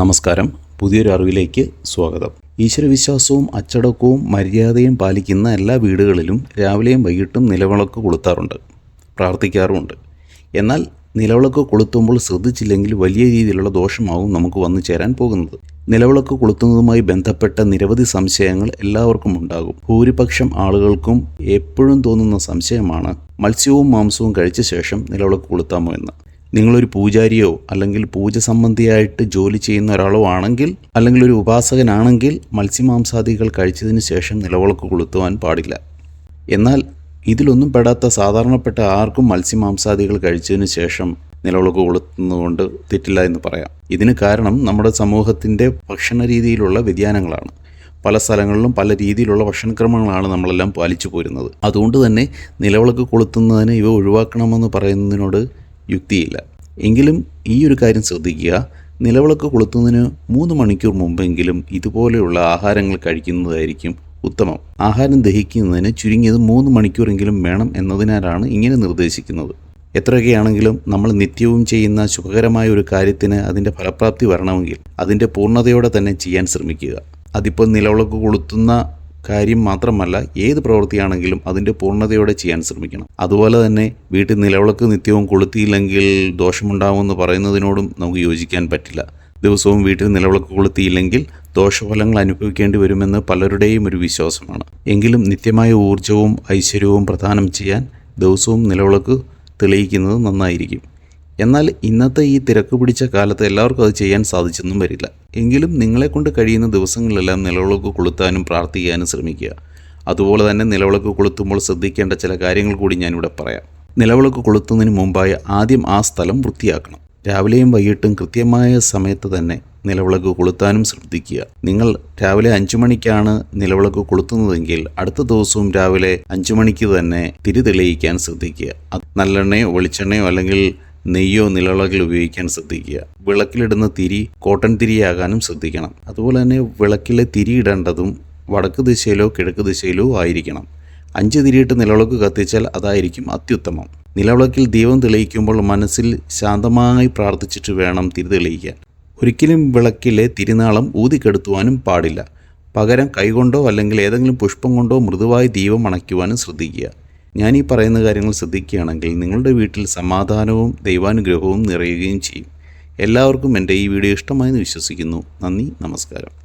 നമസ്കാരം. പുതിയൊരു അറിവിലേക്ക് സ്വാഗതം. ഈശ്വരവിശ്വാസവും അച്ചടക്കവും മര്യാദയും പാലിക്കുന്ന എല്ലാ വീടുകളിലും രാവിലെയും വൈകിട്ടും നിലവിളക്ക് കൊളുത്താറുണ്ട്. പ്രാർത്ഥിക്കാറുമുണ്ട്. എന്നാൽ നിലവിളക്ക് കൊളുത്തുമ്പോൾ ശ്രദ്ധിച്ചില്ലെങ്കിൽ വലിയ രീതിയിലുള്ള ദോഷമാവും നമുക്ക് വന്നു ചേരാൻ പോകുന്നത്. നിലവിളക്ക് കൊളുത്തുന്നതുമായി ബന്ധപ്പെട്ട നിരവധി സംശയങ്ങൾ എല്ലാവർക്കും ഉണ്ടാകും. ഭൂരിപക്ഷം ആളുകൾക്കും എപ്പോഴും തോന്നുന്ന സംശയമാണ് മത്സ്യവും മാംസവും കഴിച്ച ശേഷം നിലവിളക്ക് കൊളുത്താമോ എന്ന്. നിങ്ങളൊരു പൂജാരിയോ അല്ലെങ്കിൽ പൂജ സംബന്ധിയായിട്ട് ജോലി ചെയ്യുന്ന ഒരാളോ ആണെങ്കിൽ അല്ലെങ്കിൽ ഒരു ഉപാസകനാണെങ്കിൽ മത്സ്യമാംസാദികൾ കഴിച്ചതിന് ശേഷം നിലവിളക്ക് കൊളുത്തുവാൻ പാടില്ല. എന്നാൽ ഇതിലൊന്നും പെടാത്ത സാധാരണപ്പെട്ട ആർക്കും മത്സ്യമാംസാദികൾ കഴിച്ചതിന് ശേഷം നിലവിളക്ക് കൊളുത്തുന്നതുകൊണ്ട് തെറ്റില്ല എന്ന് പറയാം. ഇതിന് കാരണം നമ്മുടെ സമൂഹത്തിന്റെ ഭക്ഷണ രീതിയിലുള്ള വ്യതിയാനങ്ങളാണ്. പല സ്ഥലങ്ങളിലും പല രീതിയിലുള്ള ഭക്ഷണക്രമങ്ങളാണ് നമ്മളെല്ലാം പാലിച്ചു പോരുന്നത്. അതുകൊണ്ട് തന്നെ നിലവിളക്ക് കൊളുത്തുന്നതിന് ഇവ ഒഴിവാക്കണമെന്ന് പറയുന്നതിനോട് യുക്തിയില്ല. എങ്കിലും ഈ ഒരു കാര്യം ശ്രദ്ധിക്കുക. നിലവിളക്ക് കൊളുത്തുന്നതിന് മൂന്ന് മണിക്കൂർ മുമ്പെങ്കിലും ഇതുപോലെയുള്ള ആഹാരങ്ങൾ കഴിക്കുന്നതായിരിക്കും ഉത്തമം. ആഹാരം ദഹിക്കുന്നതിന് ചുരുങ്ങിയത് മൂന്ന് മണിക്കൂറെങ്കിലും വേണം എന്നതിനാലാണ് ഇങ്ങനെ നിർദ്ദേശിക്കുന്നത്. എത്രയൊക്കെയാണെങ്കിലും നമ്മൾ നിത്യവും ചെയ്യുന്ന ശുഭകരമായ ഒരു കാര്യത്തിന് അതിന്റെ ഫലപ്രാപ്തി വരണമെങ്കിൽ അതിന്റെ പൂർണതയോടെ തന്നെ ചെയ്യാൻ ശ്രമിക്കുക. അതിപ്പോൾ നിലവിളക്ക് കൊളുത്തുന്ന കാര്യം മാത്രമല്ല ഏത് പ്രവൃത്തിയാണെങ്കിലും അതിന്റെ പൂർണതയോടെ ചെയ്യാൻ ശ്രമിക്കണം. അതുപോലെ തന്നെ വീട്ടിൽ നിലവിളക്ക് നിത്യവും കൊളുത്തിയില്ലെങ്കിൽ ദോഷമുണ്ടാവുമെന്ന് പറയുന്നതിനോടും നമുക്ക് യോജിക്കാൻ പറ്റില്ല. ദിവസവും വീട്ടിൽ നിലവിളക്ക് കൊളുത്തിയില്ലെങ്കിൽ ദോഷഫലങ്ങൾ അനുഭവിക്കേണ്ടി വരുമെന്ന് പലരുടെയും ഒരു വിശ്വാസമാണ്. എങ്കിലും നിത്യമായ ഊർജവും ഐശ്വര്യവും പ്രദാനം ചെയ്യാൻ ദിവസവും നിലവിളക്ക് തെളിയിക്കുന്നത് നന്നായിരിക്കും. എന്നാൽ ഇന്നത്തെ ഈ തിരക്ക് പിടിച്ച കാലത്ത് എല്ലാവർക്കും അത് ചെയ്യാൻ സാധിച്ചെന്നും വരില്ല. എങ്കിലും നിങ്ങളെക്കൊണ്ട് കഴിയുന്ന ദിവസങ്ങളിലെല്ലാം നിലവിളക്ക് കൊളുത്താനും പ്രാർത്ഥിക്കാനും ശ്രമിക്കുക. അതുപോലെ തന്നെ നിലവിളക്ക് കൊളുത്തുമ്പോൾ ശ്രദ്ധിക്കേണ്ട ചില കാര്യങ്ങൾ കൂടി ഞാനിവിടെ പറയാം. നിലവിളക്ക് കൊളുത്തുന്നതിന് മുമ്പായി ആദ്യം ആ സ്ഥലം വൃത്തിയാക്കണം. രാവിലെയും വൈകിട്ടും കൃത്യമായ സമയത്ത് തന്നെ നിലവിളക്ക് കൊളുത്താനും ശ്രദ്ധിക്കുക. നിങ്ങൾ രാവിലെ അഞ്ചു മണിക്കാണ് നിലവിളക്ക് കൊളുത്തുന്നതെങ്കിൽ അടുത്ത ദിവസവും രാവിലെ അഞ്ചു മണിക്ക് തന്നെ തിരി തെളിയിക്കാൻ ശ്രദ്ധിക്കുക. അത് നല്ലെണ്ണയോ വെളിച്ചെണ്ണയോ അല്ലെങ്കിൽ നെയ്യോ നിലളകൾ ഉപയോഗിക്കാൻ ശ്രദ്ധിക്കുക. വിളക്കിലിടുന്ന തിരി കോട്ടൺ തിരിയാകാനും ശ്രദ്ധിക്കണം. അതുപോലെ തന്നെ വിളക്കിലെ തിരി ഇടേണ്ടതും വടക്ക് ദിശയിലോ കിഴക്ക് ദിശയിലോ ആയിരിക്കണം. അഞ്ച് തിരിയിട്ട് നിലവിളക്ക് കത്തിച്ചാൽ അതായിരിക്കും അത്യുത്തമം. നിലവിളക്കിൽ ദീപം തെളിയിക്കുമ്പോൾ മനസ്സിൽ ശാന്തമായി പ്രാർത്ഥിച്ചിട്ട് വേണം തിരി തെളിയിക്കാൻ. ഒരിക്കലും വിളക്കിലെ തിരുനാളം ഊതിക്കെടുത്തുവാനും പാടില്ല. പകരം കൈകൊണ്ടോ അല്ലെങ്കിൽ ഏതെങ്കിലും പുഷ്പം കൊണ്ടോ മൃദുവായി ദീപം അണയ്ക്കുവാനും ശ്രദ്ധിക്കുക. ഞാൻ ഈ പറയുന്ന കാര്യങ്ങൾ ശ്രദ്ധിക്കുകയാണെങ്കിൽ നിങ്ങളുടെ വീട്ടിൽ സമാധാനവും ദൈവാനുഗ്രഹവും നിറയുകയും ചെയ്യും. എല്ലാവർക്കും എന്റെ ഈ വീഡിയോ ഇഷ്ടമായെന്ന് വിശ്വസിക്കുന്നു. നന്ദി നമസ്കാരം.